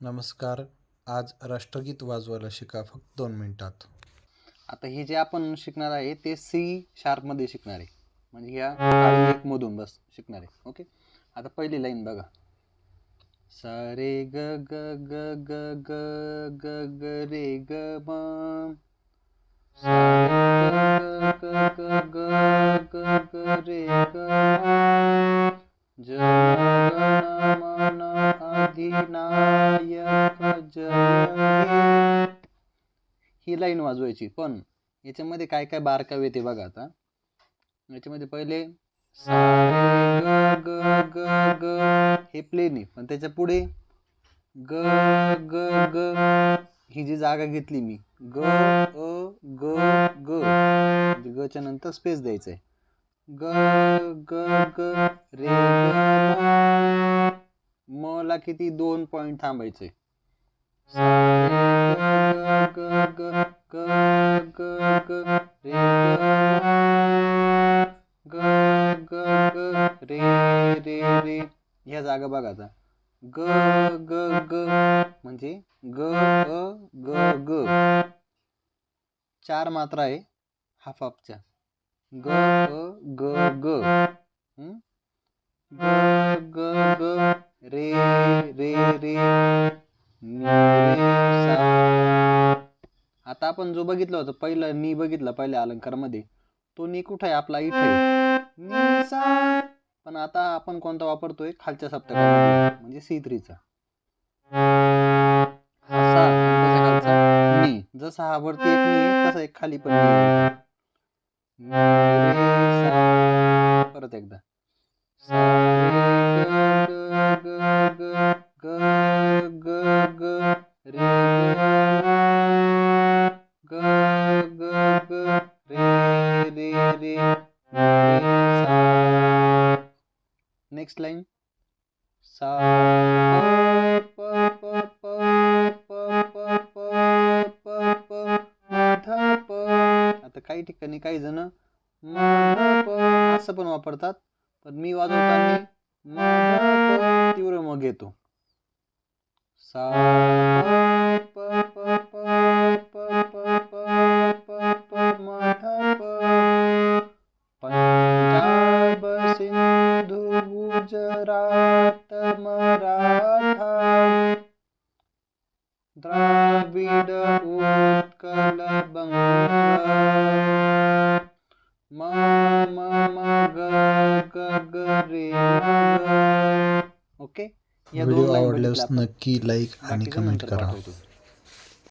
नमस्कार आज राष्ट्रगीत वाजवायला शिका फक्त दोन मिनिटात आता हे जे आपण शिकणार आहे ते सी शार्पमध्ये शिकणार आहे म्हणजे ह्या मधून बस शिकणार आहे ओके आता पहिली लाईन बघा सा रे ग ग ग ग ग ग ग रे ग म रे ग ग ग ग ग रे ग म जन गण मन ही लाईन वाजवायची पण याच्यामध्ये काय काय बारकावे येते बघा आता. याच्यामध्ये पहिले ग ग ग हे प्लेन आहे पण त्याच्या पुढे ग ग ग ही जी जागा घेतली मी ग अ ग ग म्हणजे गच्या नंतर स्पेस द्यायचं आहे ग ग ग रे म म ला किती? दोन पॉइंट थांबायचे ह्या जागा बघा आता. ग ग ग म्हणजे ग अ ग ग. चार मात्रा आहे हाफ हाफच्या ग अ ग. ग ग ग ग. रे रे रे रे. आपण जो बघितला होता पहिला नी बघितला पहिल्या अलंकारामध्ये तो नी कुठे आहे आपला इथे? पण आता आपण कोणता वापरतोय? खालच्या सप्तकामध्ये म्हणजे सी थ्रीचा. नी जसा हा वरती एक नी तसा एक खाली पण नी नेक्स्ट लाईन सा प प प प प प प प ध प आता काही ठिकाणी काही जण म ध प असं पण वापरतात पण मी वाजवताना म ध प तीव्र म घेतो सा गुजरात मराठा. द्राविड उत्कल बंगला. म मग गगरे ओके? व्हिडिओ आवडल्यास नक्की लाईक आणि कमेंट करा.